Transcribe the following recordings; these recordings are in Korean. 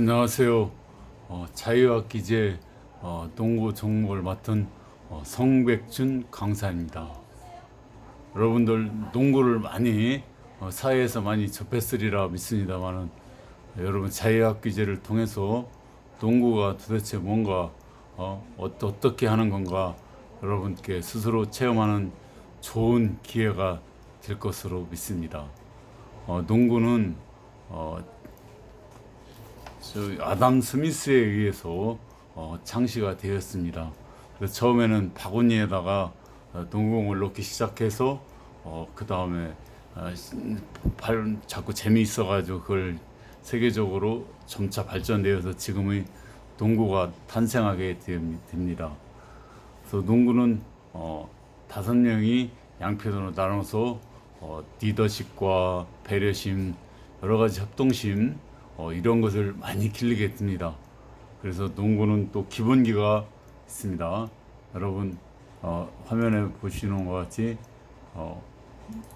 안녕하세요. 어, 자유학기제 어, 농구 종목을 맡은 어, 성백준 강사입니다. 여러분들 농구를 많이 어, 사회에서 많이 접했으리라 믿습니다만은 여러분 자유학기제를 통해서 농구가 도대체 뭔가 어, 어떠- 어떻게 하는 건가 여러분께 스스로 체험하는 좋은 기회가 될 것으로 믿습니다. 어, 농구는 어, 저 아담 스미스에 의해서 어, 창시가 되었습니다. 처음에는 바구니에다가 어, 농구공을 넣기 시작해서 어, 그 다음에 어, 발 자꾸 재미있어가지고 그걸 세계적으로 점차 발전되어서 지금의 농구가 탄생하게 됨- 됩니다. 그래서 농구는 어, 다섯 명이 양편으로 나눠서 어, 리더십과 배려심, 여러 가지 협동심 어, 이런 것을 많이 길리게 됩니다. 그래서 농구는 또 기본기가 있습니다. 여러분 어, 화면에 보시는 것 같이 어,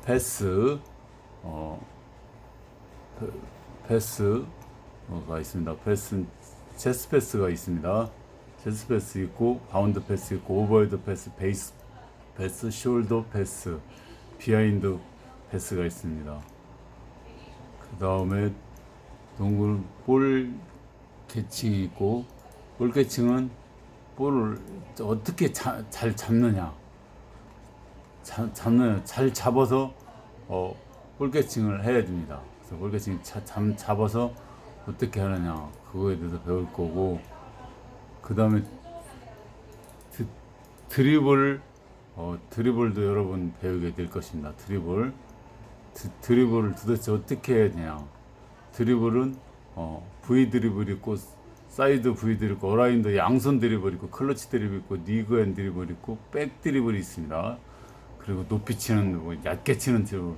패스, 어, 패- 패스가 있습니다. 패스, 체스 패스가 있습니다. 체스 패스 있고 바운드 패스 있고 오버헤드 패스, 베이스 패스, 숄더 패스, 비하인드 패스가 있습니다. 그 다음에 농구는 볼 캐칭이 있고 볼 캐칭은 볼을 어떻게 자, 잘 잡느냐. 자, 잡는 잘 잡아서 어, 볼 캐칭을 해야 됩니다. 그래서 볼 자, 잡, 잡아서 어떻게 하느냐. 그거에 대해서 배울 거고 그 다음에 드리블 어, 드리블도 여러분 배우게 될 것입니다. 드리블. 드, 드리블을 도대체 어떻게 해야 되냐 드리블은 어, V 드리블 있고 사이드 V 드리블 있고 어라인드 양손 드리블 있고 클러치 드리블 있고 니그앤 드리블 있고 백 드리블이 있습니다. 그리고 높이 치는 뭐 얕게 치는 드리블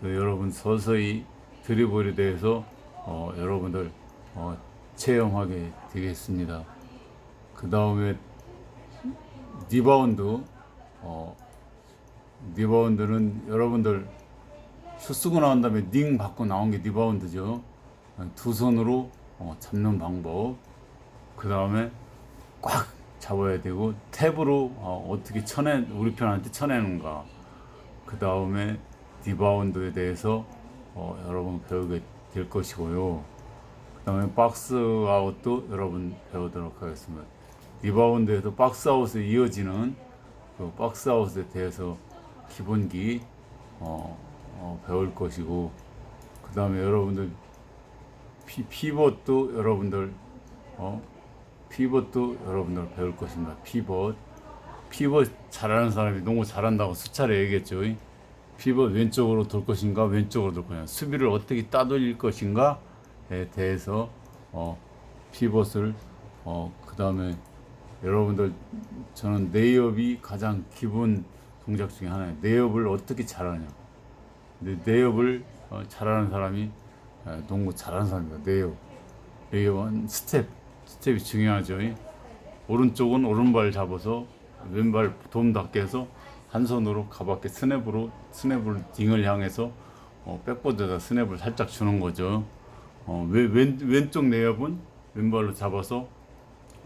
그 여러분 서서히 드리블에 대해서 어, 여러분들 어, 체험하게 되겠습니다. 그 다음에 리바운드 어, 리바운드는 여러분들 슛 쓰고 나온 다음에 닝 받고 나온 게 리바운드죠. 두 손으로 어, 잡는 방법. 그 다음에 꽉 잡아야 되고 탭으로 어, 떻게 쳐내 우리 편한테 쳐내는가. 그 다음에 리바운드에 대해서 어, 여러분 배우게 될 것이고요. 그 다음에 박스 아웃도 여러분 배우도록 하겠습니다. 리바운드에서 박스 아웃에 이어지는 그 박스 아웃에 대해서 기본기 어, 어, 배울 것이고 그 다음에 여러분들 피, 피벗도 여러분들 어, 피벗도 여러분들 배울 것입니다. 피벗 피벗 잘하는 사람이 농구 잘한다고 수차례 얘기했죠. 피벗 왼쪽으로 돌 것인가 왼쪽으로 돌 것인가 수비를 어떻게 따돌릴 것인가에 대해서 어, 피벗을 어, 그 다음에 여러분들 저는 네이업이 가장 기본 동작 중에 하나예요. 네이업을 어떻게 잘하냐. 네이업을 어, 잘하는 사람이 어, 농구 잘하는 사람입니다. 네이업. 네이업은 스텝. 스텝이 중요하죠. 오른쪽은 오른발 잡아서 왼발 도움 닿게 해서 한 손으로 가볍게 스냅으로 스냅을 딩을 향해서 어, 백보드에다 스냅을 살짝 주는 거죠. 어, 왼, 왼, 왼쪽 네이업은 왼발로 잡아서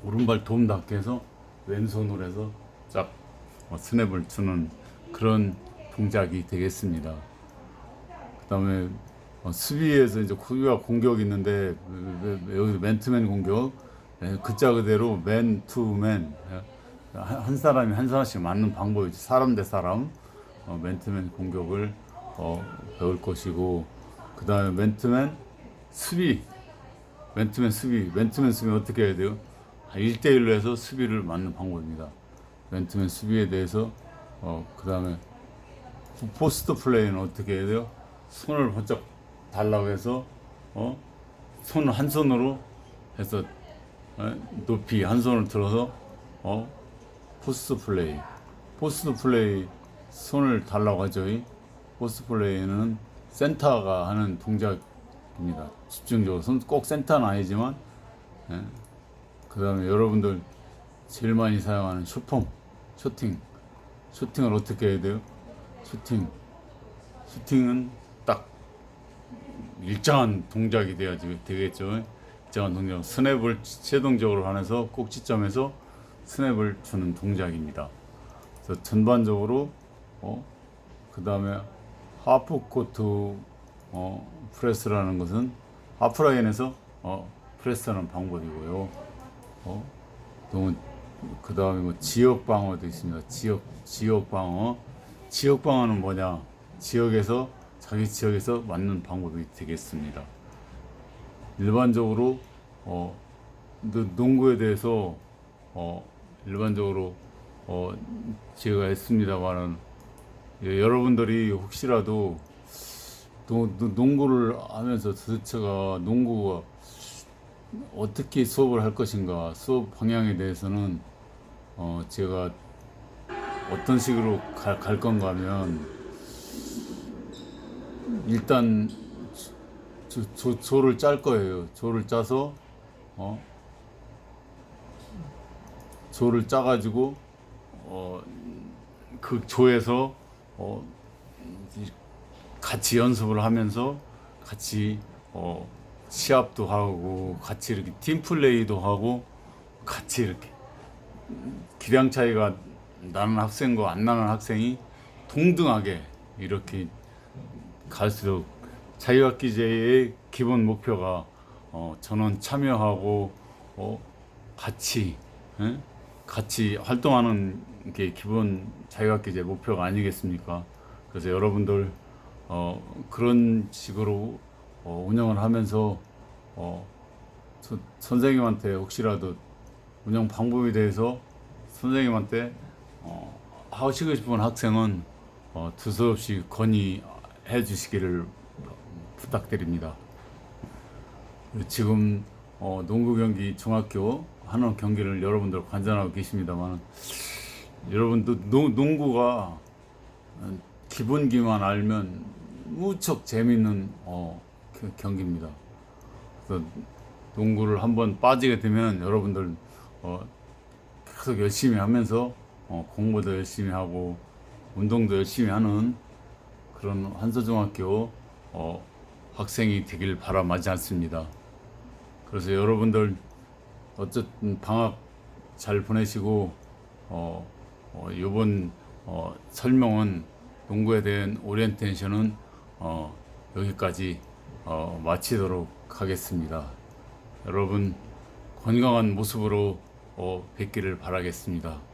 오른발 도움 닿게 해서 왼손으로 해서 쫙 어, 스냅을 주는 그런 동작이 되겠습니다. 그다음에 어, 수비에서 이제 수비와 공격이 있는데 여기 맨투맨 공격? 예, 그자 그대로 맨투맨. 예, 한, 한 사람이 한 사람씩 맞는 방법이지. 사람 대 사람. 어, 맨투맨 공격을 어, 배울 것이고. 그다음에 맨투맨 수비. 맨투맨 수비. 맨투맨 수비 어떻게 해야 돼요? 1대1로 해서 수비를 맞는 방법입니다. 맨투맨 수비에 대해서 어, 그 다음에 포스트 플레이는 어떻게 해야 돼요? 손을 번쩍 달라고 해서 어? 손 한 손으로 해서 어? 높이 한 손을 들어서 어? 포스트 플레이 포스트 플레이 손을 달라고 하죠. 이 포스트 플레이는 센터가 하는 동작입니다. 집중적으로 손 꼭 센터는 아니지만 예. 그 다음에 여러분들 제일 많이 사용하는 슈폼 슈팅 슈팅을 어떻게 해야 돼요? 슈팅 슈팅은 딱 일정한 동작이 돼야지 되겠죠. 일정한 동작 스냅을 최동적으로 하면서 꼭지점에서 스냅을 주는 동작입니다. 그래서 전반적으로 어, 그 다음에 하프 코트 어, 프레스라는 것은 하프라인에서 어, 프레스하는 방법이고요. 어, 그 다음에 뭐 지역 방어도 있습니다. 지역 지역 방어. 지역 방어는 뭐냐? 지역에서 자기 지역에서 맞는 방법이 되겠습니다. 일반적으로 어, 노- 농구에 대해서 어, 일반적으로 어, 제가 했습니다만은 예, 여러분들이 혹시라도 농구를 하면서 도대체가 농구가 어떻게 수업을 할 것인가 수업 방향에 대해서는 어, 제가 어떤 식으로 갈, 갈 건가 하면 일단 조, 조, 조를 짤 거예요. 조를 짜서 어 조를 짜가지고 어그 조에서 어 이- 같이 연습을 하면서 같이 어 시합도 하고 같이 이렇게 팀 플레이도 하고 같이 이렇게 기량 차이가 나는 학생과 안 나는 학생이 동등하게 이렇게 갈수록 자유학기제의 기본 목표가 어, 전원 참여하고 어, 같이 예? 같이 활동하는 게 기본 자유학기제 목표가 아니겠습니까? 그래서 여러분들 어, 그런 식으로 어, 운영을 하면서 어, 저- 선생님한테 혹시라도 운영 방법에 대해서 선생님한테 어, 하시고 싶은 학생은 어, 두서없이 건의 해 주시기를 부탁드립니다. 지금 어, 농구 경기 중학교 하는 경기를 여러분들 관전하고 계십니다만 여러분도 농- 농구가 어, 기본기만 알면 무척 재밌는 어, 그 경기입니다. 그래서 농구를 한번 빠지게 되면 여러분들 어, 계속 열심히 하면서 어, 공부도 열심히 하고 운동도 열심히 하는 그런 한서중학교 어, 학생이 되길 바라마지 않습니다. 그래서 여러분들 어쨌든 방학 잘 보내시고 어, 어, 이번 어, 설명은 농구에 대한 오리엔테이션은 어, 여기까지 어, 마치도록 하겠습니다. 여러분 건강한 모습으로 어, 뵙기를 바라겠습니다.